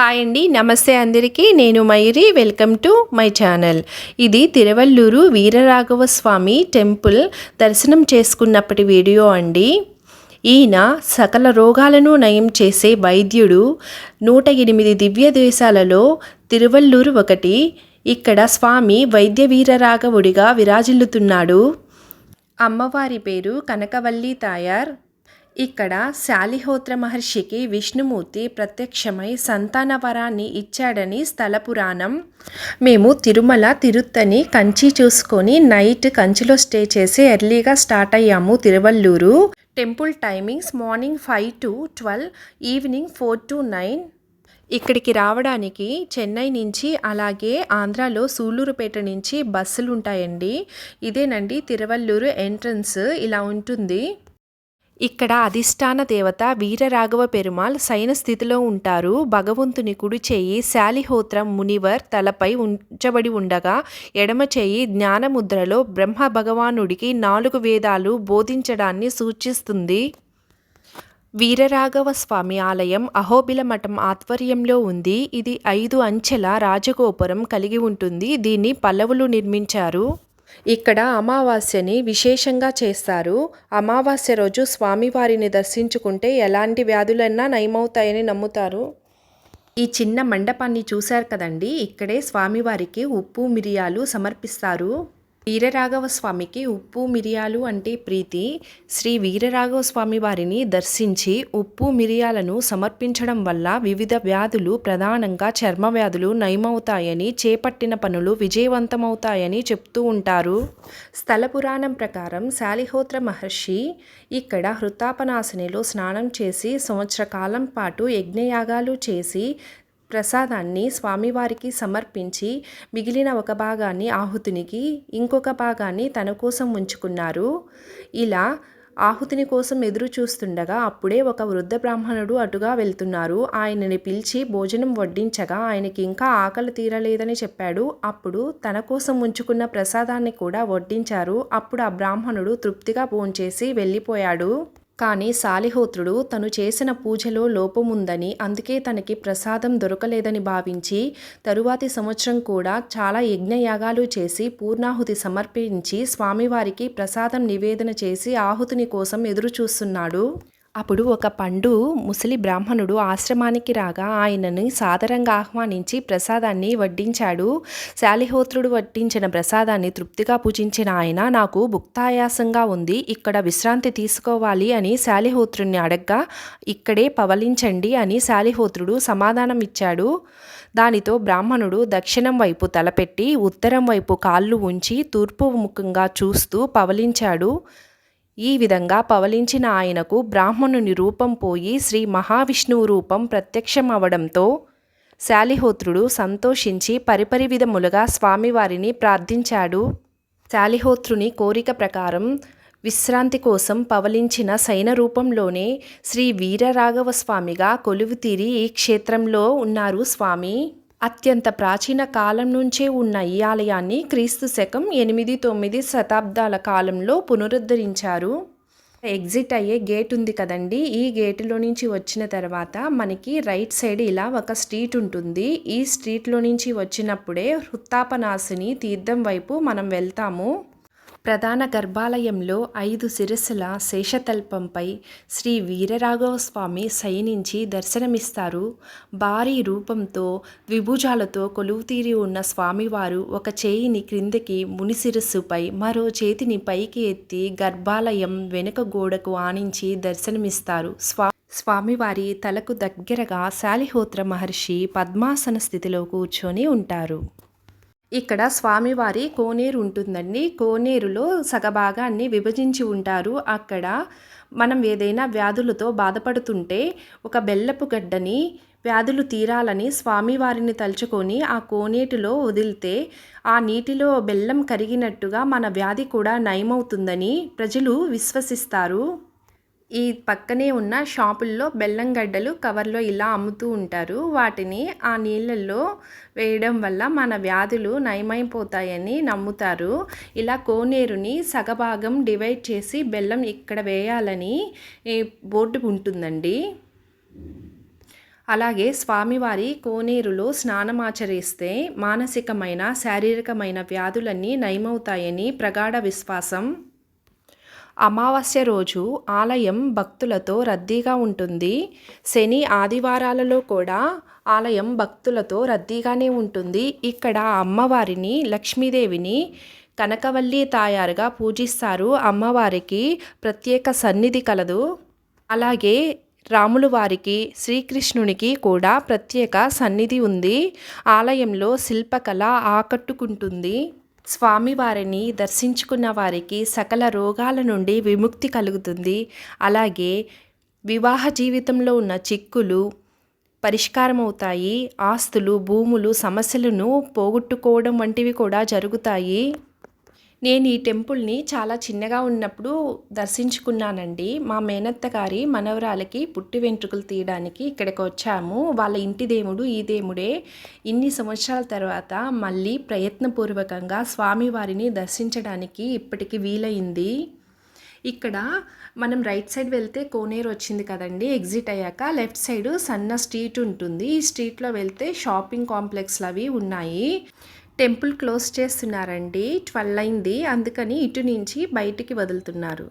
Hi అండి. నమస్తే అందరికీ. నేను Mayuri welcome to my channel. ఇది తిరువల్లూరు వీరరాఘవ స్వామి టెంపుల్ దర్శనం చేసుకున్నప్పటి వీడియో అండి. ఈయన సకల రోగాలను నయం చేసే వైద్యుడు. నూట ఎనిమిది దివ్య దేశాలలో తిరువల్లూరు ఒకటి. ఇక్కడ స్వామి వైద్య వీరరాఘవుడిగా విరాజిల్లుతున్నాడు. అమ్మవారి పేరు కనకవల్లి తాయార్. ఇక్కడ శాలిహోత్ర మహర్షికి విష్ణుమూర్తి ప్రత్యక్షమై సంతాన వరాన్ని ఇచ్చాడని స్థల పురాణం. మేము తిరుమల తిరుత్తని కంచి చూసుకొని నైట్ కంచిలో స్టే చేసి ఎర్లీగా స్టార్ట్ అయ్యాము Tiruvallur. Temple timings morning five to twelve evening four to nine. ఇక్కడికి రావడానికి చెన్నై నుంచి అలాగే ఆంధ్రాలో సూళ్ళూరుపేట నుంచి బస్సులు ఉంటాయండి ఇదేనండి తిరువల్లూరు ఎంట్రన్స్. ఇలా ఉంటుంది. ఇక్కడ అధిష్టాన దేవత వీరరాఘవ పెరుమాల్ సైన స్థితిలో ఉంటారు. భగవంతుని కుడి చేయి శాలిహోత్రం మునివర్ తలపై ఉంచబడి ఉండగా ఎడమ చేయి జ్ఞానముద్రలో బ్రహ్మ భగవానుడికి నాలుగు వేదాలు బోధించడాన్ని సూచిస్తుంది. వీరరాఘవ స్వామి ఆలయం అహోబిల మఠం ఆధ్వర్యంలో ఉంది. ఇది ఐదు అంచెల రాజగోపురం కలిగి ఉంటుంది. దీన్ని పల్లవులు నిర్మించారు. ఇక్కడ అమావాస్యని విశేషంగా చేస్తారు. అమావాస్య రోజు స్వామివారిని దర్శించుకుంటే ఎలాంటి వ్యాధులైనా నయమవుతాయని నమ్ముతారు. ఈ చిన్న మండపాన్ని చూశారు కదండి? ఇక్కడే స్వామివారికి ఉప్పు మిరియాలు సమర్పిస్తారు. వీరరాఘవ స్వామికి ఉప్పు మిరియాలు అంటే ప్రీతి. శ్రీ వీరరాఘవ స్వామి వారిని దర్శించి ఉప్పు మిరియాలను సమర్పించడం వల్ల వివిధ వ్యాధులు ప్రధానంగా చర్మ వ్యాధులు నయమవుతాయని చేపట్టిన పనులు విజయవంతమవుతాయని చెప్తూ ఉంటారు. స్థల పురాణం ప్రకారం శాలిహోత్ర మహర్షి ఇక్కడ హృతాపనాశనిలో స్నానం చేసి సంవత్సర కాలం పాటు యజ్ఞయాగాలు చేసి ప్రసాదాన్ని స్వామివారికి సమర్పించి మిగిలిన ఒక భాగాన్ని ఆహుతినికి ఇంకొక భాగాన్ని తన కోసం ఉంచుకున్నారు. ఇలా ఆహుతిని కోసం ఎదురు చూస్తుండగా అప్పుడే ఒక వృద్ధ బ్రాహ్మణుడు అటుగా వెళ్తున్నారు. ఆయనని పిలిచి భోజనం వడ్డించగా ఆయనకి ఇంకా ఆకలి తీరలేదని చెప్పాడు. అప్పుడు తన కోసం ఉంచుకున్న ప్రసాదాన్ని కూడా వడ్డించారు. అప్పుడు ఆ బ్రాహ్మణుడు తృప్తిగా భోంచేసి వెళ్ళిపోయాడు. కానీ సాలిహోత్రుడు తను చేసిన పూజలో లోపముందని అందుకే తనకి ప్రసాదం దొరకలేదని భావించి తరువాతి సంవత్సరం కూడా చాలా యజ్ఞయాగాలు చేసి పూర్ణాహుతి సమర్పించి స్వామివారికి ప్రసాదం నివేదన చేసి ఆహుతిని కోసం ఎదురుచూస్తున్నాడు. అప్పుడు ఒక పండు ముసలి బ్రాహ్మణుడు ఆశ్రమానికి రాగా ఆయనని సాదరంగా ఆహ్వానించి ప్రసాదాన్ని వడ్డించాడు. శాలిహోత్రుడు వడ్డించిన ప్రసాదాన్ని తృప్తిగా పూజించిన ఆయన నాకు భుక్తాయాసంగా ఉంది ఇక్కడ విశ్రాంతి తీసుకోవాలి అని శాలిహోత్రుడిని అడగ్గా ఇక్కడే పవలించండి అని శాలిహోత్రుడు సమాధానం ఇచ్చాడు దానితో బ్రాహ్మణుడు దక్షిణం వైపు తలపెట్టి ఉత్తరం వైపు కాళ్ళు ఉంచి తూర్పు ముఖంగా చూస్తూ పవలించాడు. ఈ విధంగా పవలించిన ఆయనకు బ్రాహ్మణుని రూపం పోయి శ్రీ మహావిష్ణువు రూపం ప్రత్యక్షమవడంతో శాలిహోత్రుడు సంతోషించి పరిపరి విధములుగా స్వామివారిని ప్రార్థించాడు. శాలిహోత్రుని కోరిక ప్రకారం విశ్రాంతి కోసం పవలించిన సైన రూపంలోనే శ్రీ వీరరాఘవ స్వామిగా కొలువుతీరి ఈ క్షేత్రంలో ఉన్నారు స్వామి. అత్యంత ప్రాచీన కాలం నుంచే ఉన్న ఈ ఆలయాన్ని క్రీస్తు శకం ఎనిమిది తొమ్మిది శతాబ్దాల కాలంలో పునరుద్ధరించారు. ఎగ్జిట్ అయ్యే గేట్ ఉంది కదండి. ఈ గేటులో నుంచి వచ్చిన తర్వాత మనకి రైట్ సైడ్ ఇలా ఒక స్ట్రీట్ ఉంటుంది. ఈ స్ట్రీట్లో నుంచి వచ్చినప్పుడే హృత్తాపనాశిని తీర్థం వైపు మనం వెళ్తాము. ప్రధాన గర్భాలయంలో ఐదు శిరస్సుల శేషతల్పంపై శ్రీ వీరరాఘవ స్వామి శయనించి దర్శనమిస్తారు. భారీ రూపంతో ద్విభుజాలతో కొలువుతీరి ఉన్న స్వామివారు ఒక చేయిని క్రిందకి ముని శిరస్సుపై మరో చేతిని పైకి ఎత్తి గర్భాలయం వెనుక గోడకు ఆనించి దర్శనమిస్తారు. స్వా స్వామివారి తలకు దగ్గరగా శాలిహోత్ర మహర్షి పద్మాసన స్థితిలో కూర్చొని ఉంటారు. ఇక్కడ స్వామివారి కోనేరు ఉంటుందండి. కోనేరులో సగభాగాన్ని విభజించి ఉంటారు. అక్కడ మనం ఏదైనా వ్యాధులతో బాధపడుతుంటే ఒక బెల్లపు గడ్డని వ్యాధులు తీరాలని స్వామివారిని తలుచుకొని ఆ కోనేటిలో వదిలితే ఆ నీటిలో బెల్లం కరిగినట్టుగా మన వ్యాధి కూడా నయమవుతుందని ప్రజలు విశ్వసిస్తారు. ఈ పక్కనే ఉన్న షాపుల్లో బెల్లం గడ్డలు కవర్లో ఇలా అమ్ముతూ ఉంటారు. వాటిని ఆ నీళ్ళల్లో వేయడం వల్ల మన వ్యాధులు నయమైపోతాయని నమ్ముతారు. ఇలా కోనేరుని సగభాగం డివైడ్ చేసి బెల్లం ఇక్కడ వేయాలని బోర్డు ఉంటుందండి. అలాగే స్వామివారి కోనేరులో స్నానమాచరిస్తే మానసికమైన శారీరకమైన వ్యాధులన్నీ నయమవుతాయని ప్రగాఢ విశ్వాసం. అమావాస్య రోజు ఆలయం భక్తులతో రద్దీగా ఉంటుంది. శని ఆదివారాలలో కూడా ఆలయం భక్తులతో రద్దీగానే ఉంటుంది. ఇక్కడ అమ్మవారిని లక్ష్మీదేవిని కనకవల్లి తాయారుగా పూజిస్తారు. అమ్మవారికి ప్రత్యేక సన్నిధి కలదు. అలాగే రాములు వారికి శ్రీకృష్ణునికి కూడా ప్రత్యేక సన్నిధి ఉంది. ఆలయంలో శిల్పకళ ఆకట్టుకుంటుంది. స్వామివారిని దర్శించుకున్న వారికి సకల రోగాల నుండి విముక్తి కలుగుతుంది. అలాగే వివాహ జీవితంలో ఉన్న చిక్కులు పరిష్కారమవుతాయి. ఆస్తులు భూములు సమస్యలను పోగొట్టుకోవడం వంటివి కూడా జరుగుతాయి. నేను ఈ టెంపుల్ని చాలా చిన్నగా ఉన్నప్పుడు దర్శించుకున్నానండి. మా మేనత్త గారి మనవరాలకి పుట్టి వెంట్రుకలు తీయడానికి ఇక్కడికి వచ్చాము. వాళ్ళ ఇంటి దేవుడు ఈ దేవుడే. ఇన్ని సంవత్సరాల తర్వాత మళ్ళీ ప్రయత్నపూర్వకంగా స్వామివారిని దర్శించడానికి ఇప్పటికి వీలైంది. ఇక్కడ మనం రైట్ సైడ్ వెళ్తే కోనేరు వచ్చింది కదండి ఎగ్జిట్ అయ్యాక లెఫ్ట్ సైడ్ సన్న స్ట్రీట్ ఉంటుంది. ఈ స్ట్రీట్లో వెళ్తే షాపింగ్ కాంప్లెక్స్లు అవి ఉన్నాయి. టెంపుల్ క్లోజ్ చేస్తున్నారండి. ట్వెల్వ్ అయింది. అందుకని ఇటు నుంచి బయటికి వదులుతున్నారు.